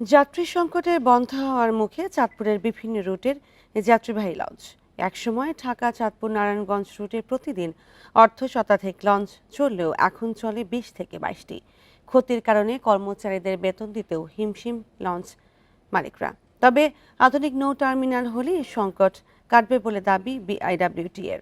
যাত্রী সংকটে বন্ধ হওয়ার মুখে চাঁদপুরের বিভিন্ন রুটের যাত্রীবাহী লঞ্চ। একসময় ঢাকা, চাঁদপুর, নারায়ণগঞ্জ রুটে প্রতিদিন অর্ধ শতাধিক লঞ্চ চললেও এখন চলে বিশ থেকে বাইশটি। ক্ষতির কারণে কর্মচারীদের বেতন দিতেও হিমশিম লঞ্চ মালিকরা। তবে আধুনিক নৌ টার্মিনাল হলে সংকট কাটবে বলে দাবি বিআইডব্লিউটি এর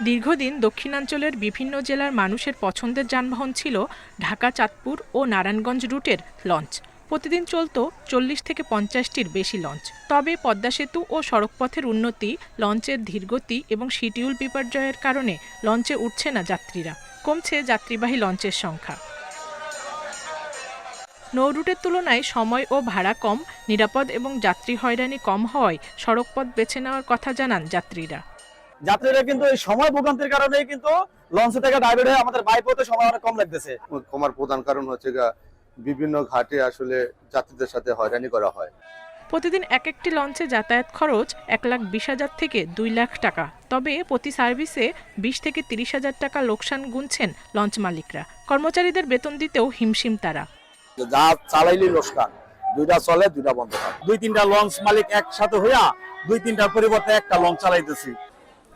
দীর্ঘদিন দক্ষিণাঞ্চলের বিভিন্ন জেলার মানুষের পছন্দের যানবাহন ছিল ঢাকা, চাঁদপুর ও নারায়ণগঞ্জ রুটের লঞ্চ। প্রতিদিন চলত চল্লিশ থেকে পঞ্চাশটির বেশি লঞ্চ। তবে পদ্মা সেতু ও সড়কপথের উন্নতি, লঞ্চের ধীরগতি এবং শিডিউল বিপর্যয়ের কারণে লঞ্চে উঠছে না যাত্রীরা। কমছে যাত্রীবাহী লঞ্চের সংখ্যা। নৌরুটের তুলনায় সময় ও ভাড়া কম, নিরাপদ এবং যাত্রী হয়রানি কম হওয়ায় সড়কপথ বেছে নেওয়ার কথা জানান যাত্রীরা। যাত্রীরা কিন্তু এই সময় ভোগান্তির কারণেই কিন্তু লঞ্চ থেকে ডাইভার্ট হয়ে আমাদের বাইপথে সময় অনেক কম লাগতেছে। কমার প্রধান কারণ হচ্ছে গা বিভিন্ন ঘাটে আসলে যাত্রীদের সাথে হয়রানি করা হয়। প্রতিদিন এক একটি লঞ্চে যাতায়াত খরচ এক লাখ বিশ হাজার থেকে দুই লাখ টাকা। তবে প্রতি সার্ভিসে বিশ থেকে তিরিশ হাজার টাকা লোকসান গুনছেন লঞ্চ মালিকরা। কর্মচারীদের বেতন দিতেও হিমশিম তারা। যা চালাইলি লোসকান দুইটা চলে দুইটা বন্ধ দুই তিনটা লঞ্চ মালিক একসাথে হইয়া দুই তিনটার পরিবর্তে একটা লঞ্চ চালাইতেছি।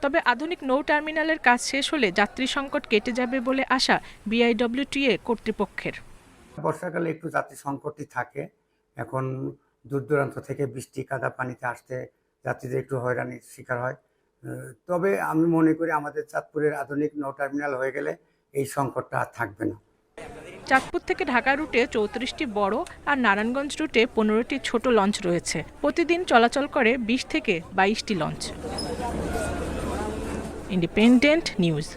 তবে আধুনিক নৌ টার্মিনালের কাজ শেষ হলে যাত্রী সংকট কেটে যাবে বলে আশা বিআইডব্লিউটিএ কর্তৃপক্ষের। বর্ষাকালে একটু যাত্রী সংকটই থাকে। এখন দূর দূরান্ত থেকে বৃষ্টি কাদা পানিতে আসতে যাত্রীদের একটু হয়রানির শিকার হয়। তবে আমি মনে করি আমাদের চাঁদপুরের আধুনিক নৌ টার্মিনাল হয়ে গেলে এই সংকটটা আর থাকবে না। চাঁদপুর থেকে ঢাকা রুটে চৌত্রিশটি বড় আর নারায়ণগঞ্জ রুটে পনেরোটি ছোট লঞ্চ রয়েছে। প্রতিদিন চলাচল করে বিশ থেকে বাইশটি লঞ্চ। Independent News.